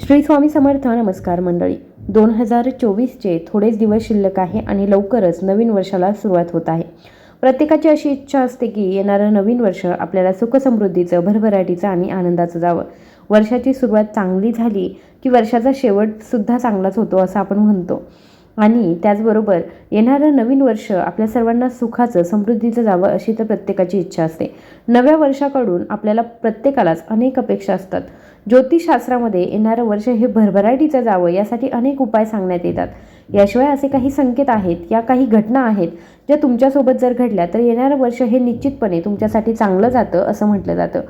श्री स्वामी समर्थ नमस्कार मंडळी. दोन हजार चोवीसचे थोडेच दिवस शिल्लक आहे आणि लवकरच नवीन वर्षाला सुरुवात होत आहे. प्रत्येकाची अशी इच्छा असते की येणारं नवीन वर्ष आपल्याला सुखसमृद्धीचं भरभराटीचं आणि आनंदाचं जावं. वर्षाची सुरुवात चांगली झाली की वर्षाचा शेवटसुद्धा चांगलाच होतो असं आपण म्हणतो. आणि त्याचबरोबर येणारं नवीन वर्ष आपल्या सर्वांना सुखाचं समृद्धीचं जावं अशी तर प्रत्येकाची इच्छा असते. नव्या वर्षाकडून आपल्याला प्रत्येकालाच अनेक अपेक्षा असतात. ज्योतिषशास्त्रामध्ये येणारं वर्ष हे भरभराटीचं जावं यासाठी अनेक उपाय सांगण्यात येतात. याशिवाय असे काही संकेत आहेत या काही घटना आहेत ज्या तुमच्यासोबत जर घडल्या तर येणारं वर्ष हे निश्चितपणे तुमच्यासाठी चांगलं जातं असं म्हटलं जातं.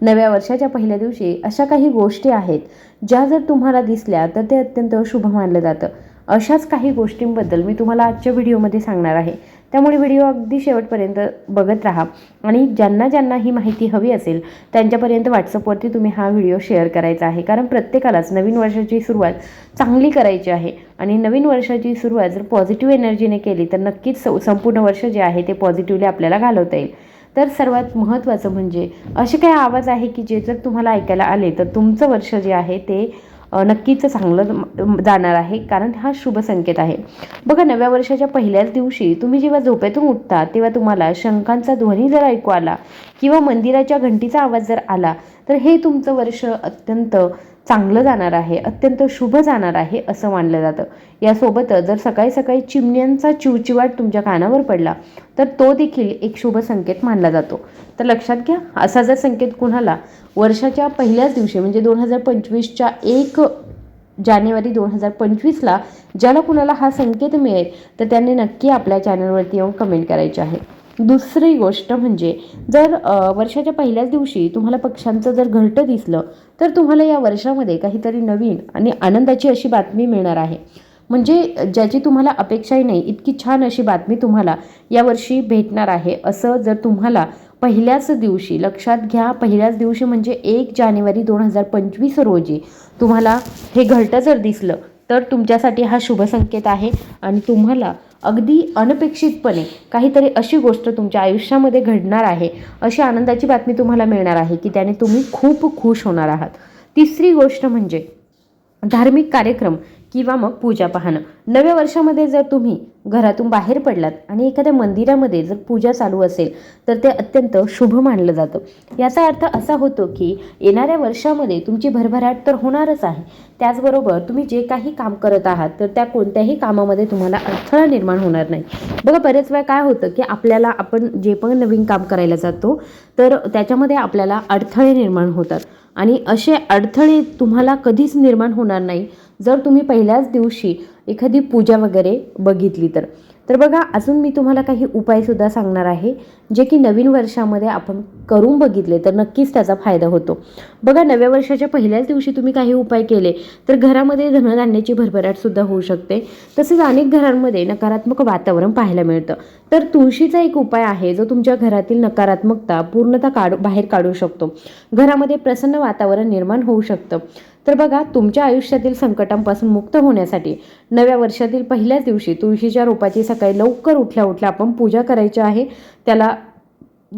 नव्या वर्षाच्या पहिल्या दिवशी अशा काही गोष्टी आहेत ज्या जर तुम्हाला दिसल्या तर ते अत्यंत शुभ मानलं जातं. अशाच काही गोष्टींबद्दल मी तुम्हाला आजच्या व्हिडिओमध्ये सांगणार आहे. त्यामुळे व्हिडिओ अगदी शेवटपर्यंत बघत राहा आणि ज्यांना ज्यांना ही माहिती हवी असेल त्यांच्यापर्यंत व्हॉट्सअपवरती तुम्ही हा व्हिडिओ शेअर करायचा आहे. कारण प्रत्येकालाच नवीन वर्षाची सुरुवात चांगली करायची आहे आणि नवीन वर्षाची सुरुवात जर पॉझिटिव्ह एनर्जीने केली तर नक्कीच सं- संपूर्ण वर्ष जे आहे ते पॉझिटिव्हली आपल्याला घालवता येईल. तर सर्वात महत्त्वाचं म्हणजे असे काही आवाज आहे की जे जर तुम्हाला ऐकायला आले तर तुमचं वर्ष जे आहे ते नक्कीच चांगलं जाणार आहे. कारण हा शुभ संकेत आहे. बघा नव्या वर्षाच्या पहिल्याच दिवशी तुम्ही जेव्हा झोपेतून उठता तेव्हा तुम्हाला शंखांचा ध्वनी जर ऐकू आला किंवा मंदिराच्या घंटीचा आवाज जर आला तर हे तुमचं वर्ष अत्यंत चांगलं जाणार आहे अत्यंत शुभ जाणार आहे असं मानलं जातं. यासोबतच जर सकाळी सकाळी चिमण्यांचा चिवचिवाट तुमच्या कानावर पडला तर तो देखील एक शुभ संकेत मानला जातो. तर लक्षात घ्या असा जर संकेत कुणाला वर्षाच्या पहिल्याच दिवशी म्हणजे दोन हजार पंचवीसच्या एक जानेवारी दोन हजार पंचवीसला ज्याला कुणाला हा संकेत मिळेल तर त्यांनी नक्की आपल्या चॅनलवरती येऊन कमेंट करायची आहे. दुसरी गोष्ट म्हणजे जर वर्षाच्या पहिल्याच दिवशी तुम्हाला पक्ष्यांचं जर घरटं दिसलं तर तुम्हाला या वर्षामध्ये काहीतरी नवीन आणि आनंदाची अशी बातमी मिळणार आहे. म्हणजे ज्याची तुम्हाला अपेक्षाही नाही इतकी छान अशी बातमी तुम्हाला यावर्षी भेटणार आहे. असं जर तुम्हाला पहिल्याच दिवशी लक्षात घ्या पहिल्याच दिवशी म्हणजे एक जानेवारी दोन हजार पंचवीस रोजी तुम्हाला हे घरटं जर दिसलं तर तुमच्यासाठी हा शुभसंकेत आहे आणि तुम्हाला अगदी अनपेक्षितपणे काहीतरी अशी गोष्ट तुमच्या आयुष्यामध्ये घडणार आहे अशी आनंदाची बातमी तुम्हाला मिळणार आहे की त्याने तुम्ही खूप खुश होणार आहात. तिसरी गोष्ट म्हणजे धार्मिक कार्यक्रम किंवा मग पूजा पाहणं. नव्या वर्षामध्ये जर तुम्ही घरातून बाहेर पडलात आणि एखाद्या मंदिरामध्ये जर पूजा चालू असेल तर ते अत्यंत शुभ मानलं जातं. याचा अर्थ असा होतो की येणाऱ्या वर्षामध्ये तुमची भरभराट तर होणारच आहे. त्याचबरोबर तुम्ही जे काही काम करत आहात तर त्या कोणत्याही कामामध्ये तुम्हाला अडथळा निर्माण होणार नाही. बघा बरेच वेळा काय होतं की आपल्याला आपण जे पण नवीन काम करायला जातो तर त्याच्यामध्ये आपल्याला अडथळे निर्माण होतात. आणि असे अडथळे तुम्हाला कधीच निर्माण होणार नाही. जर तुम्ही पहिल्याच दिवशी एखादी पूजा वगैरे बघितली तर. तर बघा अजून मी तुम्हाला काही उपायसुद्धा सांगणार आहे जे की नवीन वर्षामध्ये आपण करून बघितले तर नक्कीच त्याचा फायदा होतो. बघा नव्या वर्षाच्या पहिल्याच दिवशी तुम्ही काही उपाय केले तर घरामध्ये धनधान्याची भरभराटसुद्धा होऊ शकते. तसेच अनेक घरांमध्ये नकारात्मक वातावरण पाहायला मिळतं. तर तुळशीचा एक उपाय आहे जो तुमच्या घरातील नकारात्मकता पूर्णतः काढू बाहेर काढू शकतो. घरामध्ये प्रसन्न वातावरण निर्माण होऊ शकतं. तर बघा तुमच्या आयुष्यातील संकटांपासून मुक्त होण्यासाठी नव्या वर्षातील पहिल्याच दिवशी तुळशीच्या रोपाची सकाळी लवकर उठल्या उठल्या आपण पूजा करायची आहे. त्याला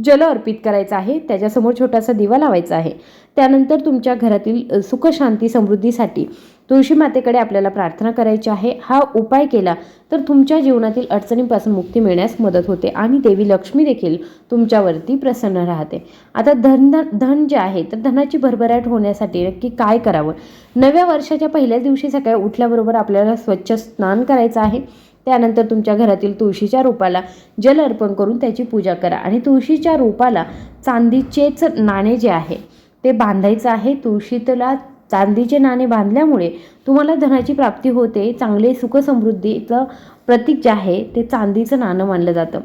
जल अर्पित करायचं आहे. त्याच्यासमोर छोटासा दिवा लावायचा आहे. त्यानंतर तुमच्या घरातील सुखशांती समृद्धीसाठी तुळशी मातेकडे आपल्याला प्रार्थना करायची आहे. हा उपाय केला तर तुमच्या जीवनातील अडचणींपासून मुक्ती मिळण्यास मदत होते आणि देवी लक्ष्मी देखील तुमच्यावरती प्रसन्न राहते. आता धन धन जे आहे तर धनाची भरभराट होण्यासाठी नक्की काय करावं? नव्या वर्षाच्या पहिल्याच दिवशी सकाळी उठल्याबरोबर आपल्याला स्वच्छ स्नान करायचं आहे. त्यानंतर तुमच्या घरातील तुळशीच्या रोपाला जल अर्पण करून त्याची पूजा करा आणि तुळशीच्या रोपाला चांदीचेच नाणे जे आहे ते बांधायचं आहे. तुळशीतला चांदीचे नाणे बांधल्यामुळे तुम्हाला धनाची प्राप्ती होते. चांगले सुखसमृद्धीचं प्रतीक जे आहे ते चांदीचं नाणं मानलं जातं.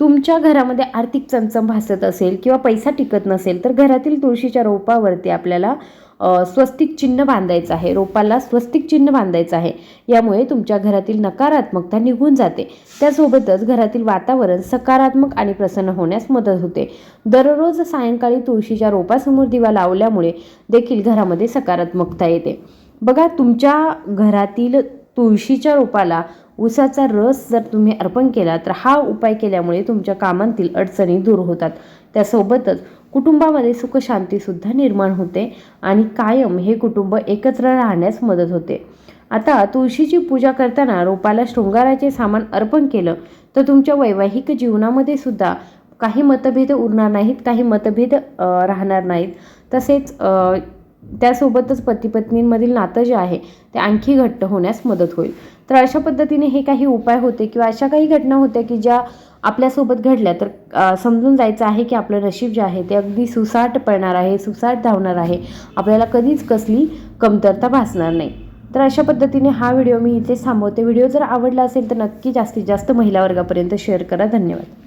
तुमच्या घरामध्ये आर्थिक चमचम भासत असेल किंवा पैसा टिकत नसेल तर घरातील तुळशीच्या रोपावरती आपल्याला स्वस्तिक चिन्ह बांधायचं आहे. रोपाला स्वस्तिक चिन्ह बांधायचं आहे. यामुळे तुमच्या घरातील नकारात्मकता निघून जाते. त्यासोबतच घरातील वातावरण सकारात्मक आणि प्रसन्न होण्यास मदत होते. दररोज सायंकाळी तुळशीच्या रोपासमोर दिवा लावल्यामुळे देखील घरामध्ये सकारात्मकता येते. बघा तुमच्या घरातील तुळशीच्या रोपाला उसाचा रस जर तुम्ही अर्पण केला तर हा उपाय केल्यामुळे तुमच्या कामांतील अडचणी दूर होतात. त्यासोबतच कुटुंबामध्ये सुखशांतीसुद्धा निर्माण होते आणि कायम हे कुटुंब एकत्र राहण्यास मदत होते. आता तुळशीची पूजा करताना रोपाला शृंगाराचे सामान अर्पण केलं तर तुमच्या वैवाहिक जीवनामध्ये सुद्धा काही मतभेद उरणार नाहीत काही मतभेद राहणार नाहीत. तसेच त्यासोबतच पती पत्नींमधील नातं जे आहे ते आणखी घट्ट होण्यास मदत होईल. तर अशा पद्धतीने हे काही उपाय होते किंवा अशा काही घटना होत्या की ज्या आपल्यासोबत घडल्या? तर समजून जायचं आहे की आपलं नशीब जे आहे ते अगदी सुसाट पडणार आहे सुसाट धावणार आहे. आपल्याला कधीच कसली कमतरता भासणार नाही. तर अशा पद्धतीने हा व्हिडिओ मी इथेच थांबवते. व्हिडिओ जर आवडला असेल तर नक्की जास्तीत जास्त महिला वर्गापर्यंत शेअर करा. धन्यवाद.